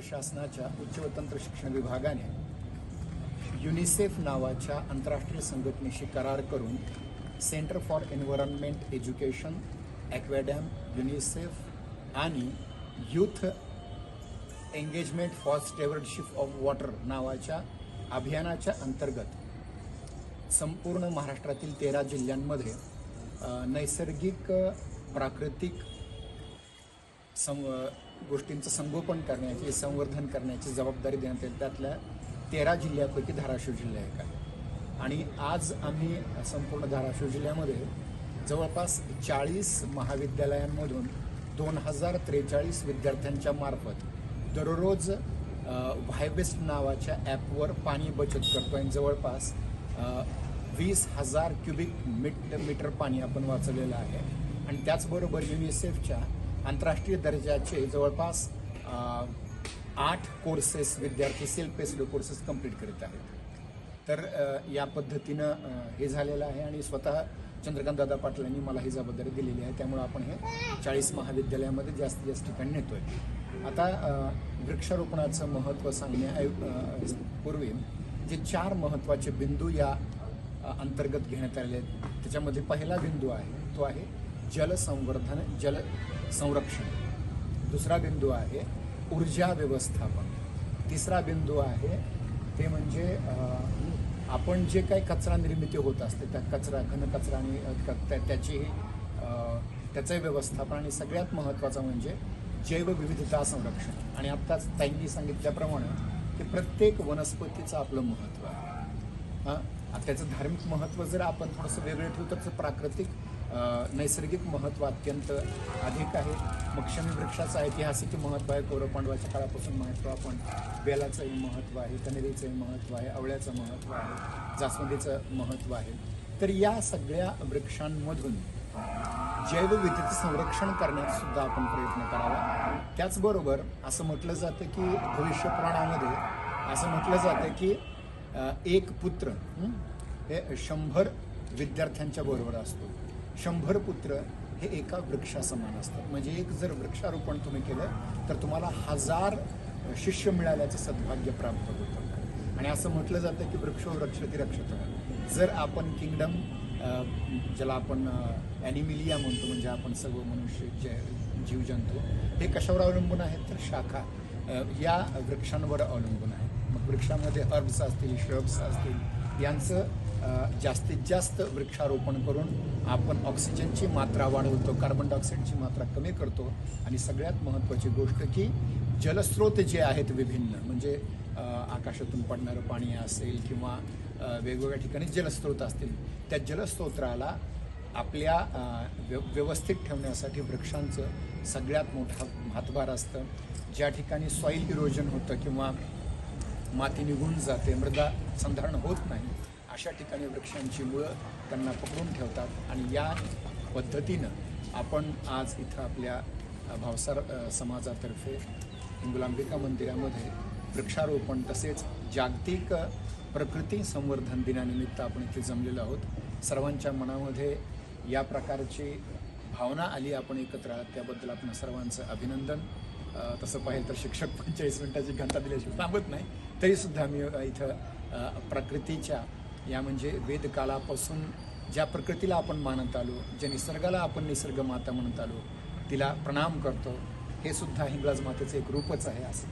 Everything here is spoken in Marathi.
महाराष्ट्र शासनाच्या उच्च व तंत्र शिक्षण विभागाने युनिसेफ नावाच्या आंतरराष्ट्रीय संघटनेशी करार करून centre for environment education Aquadam UNICEF आणि youth engagement for stewardship of water नावाच्या अभियानाच्या अंतर्गत संपूर्ण महाराष्ट्रातील तेरा जिल्ह्यांमध्ये नैसर्गिक प्राकृतिक सं गोष्टींचं संगोपन करण्याची संवर्धन करण्याची जबाबदारी देण्यात येईल त्यातल्या तेरा जिल्ह्यापैकी धाराशिव जिल्हा एक आहे. आणि आज आम्ही संपूर्ण धाराशिव जिल्ह्यामध्ये जवळपास चाळीस महाविद्यालयांमधून दोन हजार त्रेचाळीस विद्यार्थ्यांच्या मार्फत दररोज व्हायबेस्ट नावाच्या ॲपवर पाणी बचत करतो आणि जवळपास वीस हजार क्युबिक मीट मीटर पाणी आपण वाचवलेलं आहे. आणि त्याचबरोबर युनिसेफच्या आंतरराष्ट्रीय दर्जाचे जवळपास आठ कोर्सेस विद्यार्थी सेल्फ पेस्ड कोर्सेस कंप्लीट करीत आहेत. तर या पद्धतीनं हे झालेलं आहे आणि स्वतः चंद्रकांतदादा पाटील यांनी मला ही जबाबदारी दिलेली आहे. त्यामुळे आपण हे चाळीस महाविद्यालयामध्ये जास्तीत जास्त ठिकाणी नेतोय. आता वृक्षारोपणाचं महत्त्व सांगण्या पूर्वी जे चार महत्त्वाचे बिंदू या अंतर्गत घेण्यात आले आहेत त्याच्यामध्ये पहिला बिंदू आहे तो आहे जलसंवर्धन जल संरक्षण. दुसरा बिंदू आहे ऊर्जा व्यवस्थापन. तिसरा बिंदू आहे ते म्हणजे आपण जे काही कचरा निर्मिती होत असते त्या कचरा घनकचरा आणि त्याचीही क- त्या- व्यवस्थापन आणि सगळ्यात महत्त्वाचं म्हणजे जैवविविधता संरक्षण. आणि आत्ताच त्यांनी सांगितल्याप्रमाणे की प्रत्येक वनस्पतीचं आपलं महत्त्व आहे. हां आता त्याचं धार्मिक महत्त्व जर आपण थोडंसं वेगळं ठेवू तर प्राकृतिक नैसर्गिक महत्त्व अत्यंत अधिक आहे. मग शमी वृक्षाचं ऐतिहासिक महत्त्व आहे. कौरव पांडवाच्या काळापासून महत्त्व आपण बेलाचंही महत्त्व आहे कनेरीचंही महत्त्व आहे आवळ्याचं महत्त्व आहे जास्वंदीचं महत्त्व आहे. तर या सगळ्या वृक्षांमधून जैवविविधतेचं संरक्षण करण्यात सुद्धा आपण प्रयत्न करावा. त्याचबरोबर असं म्हटलं जातं की भविष्यपुराणामध्ये असं म्हटलं जातं की एक पुत्र हे शंभर विद्यार्थ्यांच्या बरोबर असतो. शंभर पुत्र हे एका वृक्षासमान असतात. म्हणजे एक जर वृक्षारोपण तुम्ही केलं तर तुम्हाला हजार शिष्य मिळाल्याचं सद्भाग्य प्राप्त होतं. आणि असं म्हटलं जातं की वृक्ष रक्षती रक्षत. जर आपण किंगडम ज्याला आपण ॲनिमिलिया म्हणतो म्हणजे आपण सर्व मनुष्य जे जीवजंतू हे कशावर अवलंबून आहेत? तर शाखा या वृक्षांवर अवलंबून आहे मग वृक्षामध्ये हर्ब्स असतील श्रब्स असतील यांचं जास्तीत जास्त वृक्षारोपण करून आपण ऑक्सिजनची मात्रा वाढवतो कार्बन डायऑक्साईडची मात्रा कमी करतो. आणि सगळ्यात महत्त्वाची गोष्ट की जलस्रोत जे आहेत विभिन्न म्हणजे आकाशातून पडणारं पाणी असेल किंवा वेगवेगळ्या ठिकाणी जलस्रोत असतील त्या जलस्रोत्राला आपल्या व्य व्यवस्थित ठेवण्यासाठी वृक्षांचं सगळ्यात मोठा हातभार असतं. ज्या ठिकाणी सॉईल इरोजन होतं किंवा माती निघून जाते मृदा संधारण होत नाही अशा ठिकाणी वृक्षांची मुळं त्यांना पकडून ठेवतात आणि या पद्धतीनं आपण आज इथं आपल्या भावसार समाजातर्फे गुलांबिका मंदिरामध्ये वृक्षारोपण तसेच जागतिक प्रकृती संवर्धन दिनानिमित्त आपण इथे जमलेलो आहोत. सर्वांच्या मनामध्ये या प्रकारची भावना आली आपण एकत्र आहात. त्याबद्दल आपण सर्वांचं अभिनंदन. तसं पाहिलं तर शिक्षक पंचेचाळीस मिनिटाची घंटा दिल्याशिवाय थांबत नाही. तरीसुद्धा मी इथं प्रकृतीच्या या म्हणजे वेदकालापासून ज्या प्रकृतीला आपण मानत आलो ज्या निसर्गाला आपण निसर्ग माता म्हणत आलो तिला प्रणाम करतो. हे सुद्धा हिंगळाज मातेचं एक रूपच आहे असं